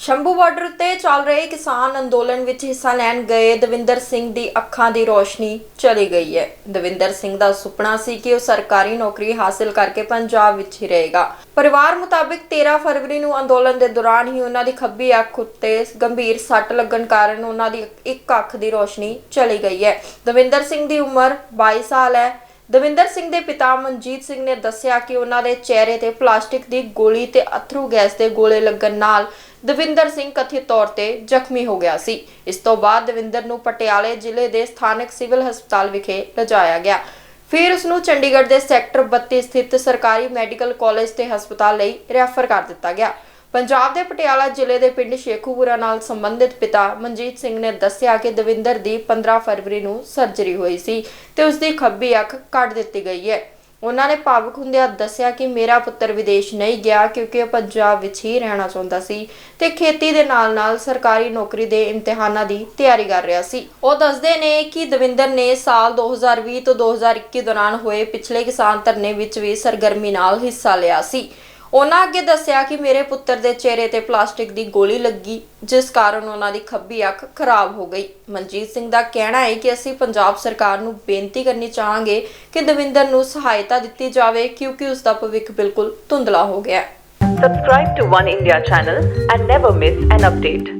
Shambhu border ਉੱਤੇ ਚੱਲ ਰਹੇ ਕਿਸਾਨ ਅੰਦੋਲਨ ਵਿੱਚ ਹਿੱਸਾ ਲੈਣ ਗਏ ਦਵਿੰਦਰ ਸਿੰਘ ਦੀ ਅੱਖਾਂ ਦੀ ਰੋਸ਼ਨੀ ਚਲੀ ਗਈ ਹੈ। ਦਵਿੰਦਰ ਸਿੰਘ ਦਾ ਸੁਪਨਾ ਸੀ ਕਿ ਉਹ ਸਰਕਾਰੀ ਨੌਕਰੀ ਹਾਸਲ ਕਰਕੇ ਪੰਜਾਬ ਵਿੱਚ ਹੀ ਰਹੇਗਾ। ਪਰਿਵਾਰ ਮੁਤਾਬਿਕ 13 ਫਰਵਰੀ ਨੂੰ ਅੰਦੋਲਨ ਦੇ ਦੌਰਾਨ ਹੀ ਉਹਨਾਂ ਦੀ ਖੱਬੀ ਅੱਖ ਉੱਤੇ ਗੰਭੀਰ ਸੱਟ ਲੱਗਣ ਕਾਰਨ ਉਹਨਾਂ ਦੀ ਇੱਕ ਅੱਖ ਦੀ ਰੋਸ਼ਨੀ ਚਲੀ ਗਈ ਹੈ। ਦਵਿੰਦਰ ਸਿੰਘ ਦੀ ਉਮਰ 22 ਸਾਲ ਹੈ। ਦਵਿੰਦਰ ਸਿੰਘ ਦੇ ਪਿਤਾ ਮਨਜੀਤ ਸਿੰਘ ਨੇ ਦੱਸਿਆ ਕਿ ਉਹਨਾਂ ਦੇ ਚਿਹਰੇ ਤੇ ਪਲਾਸਟਿਕ ਦੀ ਗੋਲੀ ਤੇ ਅਥਰੂ ਗੈਸ ਦੇ ਗੋਲੇ ਲੱਗਣ ਨਾਲ ਦਵਿੰਦਰ ਸਿੰਘ ਕਥਿਤ ਤੌਰ ਤੇ ਜ਼ਖਮੀ ਹੋ ਗਿਆ ਸੀ। ਇਸ ਤੋਂ ਬਾਅਦ ਦਵਿੰਦਰ ਨੂੰ ਪਟਿਆਲੇ ਜ਼ਿਲ੍ਹੇ ਦੇ ਸਥਾਨਕ ਸਿਵਲ ਹਸਪਤਾਲ ਵਿਖੇ ਲਿਜਾਇਆ ਗਿਆ। ਫਿਰ ਉਸ ਨੂੰ ਚੰਡੀਗੜ੍ਹ ਦੇ ਸੈਕਟਰ 32 ਸਥਿਤ ਸਰਕਾਰੀ ਮੈਡੀਕਲ ਕਾਲਜ ਤੇ ਹਸਪਤਾਲ ਲਈ ਰੈਫਰ ਕਰ ਦਿੱਤਾ ਗਿਆ। ਪੰਜਾਬ ਦੇ ਪਟਿਆਲਾ ਜ਼ਿਲ੍ਹੇ ਦੇ ਪਿੰਡ ਸ਼ੇਖੂਪੁਰਾ ਨਾਲ ਸੰਬੰਧਿਤ ਪਿਤਾ ਮਨਜੀਤ ਸਿੰਘ ਨੇ ਦੱਸਿਆ ਕਿ ਦਵਿੰਦਰ ਦੀ 15 ਫਰਵਰੀ ਨੂੰ ਸਰਜਰੀ ਹੋਈ ਸੀ ਤੇ ਉਸ ਦੀ ਖੱਬੀ ਅੱਖ ਕੱਢ ਦਿੱਤੀ ਗਈ ਹੈ। ਉਹਨਾਂ ਨੇ ਭਾਵੁਕ ਹੁੰਦਿਆਂ ਦੱਸਿਆ ਕਿ ਮੇਰਾ ਪੁੱਤਰ ਵਿਦੇਸ਼ ਨਹੀਂ ਗਿਆ ਕਿਉਂਕਿ ਉਹ ਪੰਜਾਬ ਵਿੱਚ ਹੀ ਰਹਿਣਾ ਚਾਹੁੰਦਾ ਸੀ ਤੇ ਖੇਤੀ ਦੇ ਨਾਲ-ਨਾਲ ਸਰਕਾਰੀ ਨੌਕਰੀ ਦੇ ਇਮਤਿਹਾਨਾਂ ਦੀ ਤਿਆਰੀ ਕਰ ਰਿਹਾ ਸੀ। ਉਹ ਦੱਸਦੇ ਨੇ ਕਿ ਦਵਿੰਦਰ ਨੇ ਸਾਲ 2020 ਤੋਂ 2021 ਦੌਰਾਨ ਹੋਏ ਪਿਛਲੇ ਕਿਸਾਨ ਧਰਨੇ ਵਿੱਚ ਵੀ ਸਰਗਰਮੀ ਨਾਲ ਹਿੱਸਾ ਲਿਆ ਸੀ। ਉਹਨਾਂ ਅੱਗੇ ਦੱਸਿਆ ਕਿ ਮੇਰੇ ਪੁੱਤਰ ਦੇ ਚਿਹਰੇ ਤੇ ਪਲਾਸਟਿਕ ਦੀ ਗੋਲੀ ਲੱਗੀ, ਜਿਸ ਕਾਰਨ ਉਹਨਾਂ ਦੀ ਖੱਬੀ ਅੱਖ ਖਰਾਬ ਹੋ ਗਈ ਮਨਜੀਤ ਸਿੰਘ ਦਾ ਕਹਿਣਾ ਹੈ ਕਿ ਅਸੀਂ ਪੰਜਾਬ ਸਰਕਾਰ ਨੂੰ ਬੇਨਤੀ ਕਰਨੀ ਚਾਹਾਂਗੇ ਕਿ ਦਵਿੰਦਰ ਨੂੰ ਸਹਾਇਤਾ ਦਿੱਤੀ ਜਾਵੇ, ਕਿਉਂਕਿ ਉਸ ਦਾ ਭਵਿੱਖ ਬਿਲਕੁਲ ਧੁੰਦਲਾ ਹੋ ਗਿਆ ਹੈ Subscribe to One India channel and never miss an update.